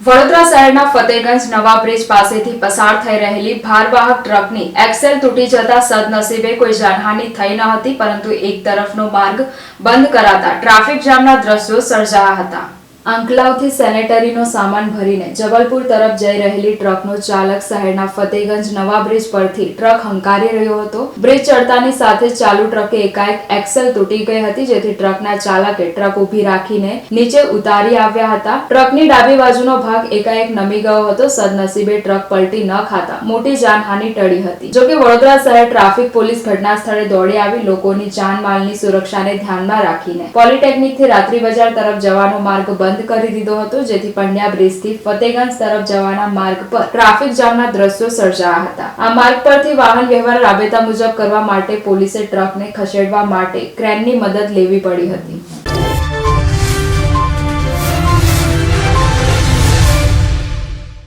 વડોદરા શહેરના ફતેગંજ નવા બ્રિજ પાસેથી પસાર થઈ રહેલી ભારવાહક ટ્રકની એક્સેલ તૂટી જતા સદનસીબે કોઈ જાનહાનિ થઈ ન હતી, પરંતુ એક તરફનો માર્ગ બંધ કરાતા ટ્રાફિક જામના દ્રશ્યો સર્જાયા હતા. આંકલાવથી સેનેટરીનો સામાન ભરીને જબલપુર તરફ જઈ રહેલી ટ્રકનો ચાલક શહેરના ફતેગંજ નવા બ્રિજ પરથી ટ્રક હંકારી રહ્યો હતો. બ્રિજ ચડતાની સાથે ચાલુ ટ્રકે એકાએક એક્સેલ તૂટી ગઈ હતી, જેથી ટ્રકના ચાલકે ટ્રક ઊભી રાખીને નીચે ઉતારી આવ્યા હતા. ટ્રકની ડાબી બાજુનો ભાગ એકાએક નમી ગયો હતો, સદનસીબે ટ્રક પલટી ન ખાતા મોટી જાનહાનિ ટળી હતી. જોકે વડોદરા શહેર ટ્રાફિક પોલીસ ઘટના સ્થળે દોડી આવી લોકોની જાનમાલની સુરક્ષાને ધ્યાનમાં રાખીને પોલિટેકનિકથી રાત્રી બજાર તરફ જવાનો માર્ગ બંધ કરી દીધો હતો, જેથી પંડ્યા બ્રિજથી ફતેગંજ તરફ જવાના માર્ગ પર ટ્રાફિક જામના દ્રશ્યો સર્જાયા હતા. આ માર્ગ પરથી વાહન વ્યવહાર રાબેતા મુજબ કરવા માટે પોલીસે ટ્રકને ખસેડવા માટે ક્રેનની મદદ લેવી પડી હતી.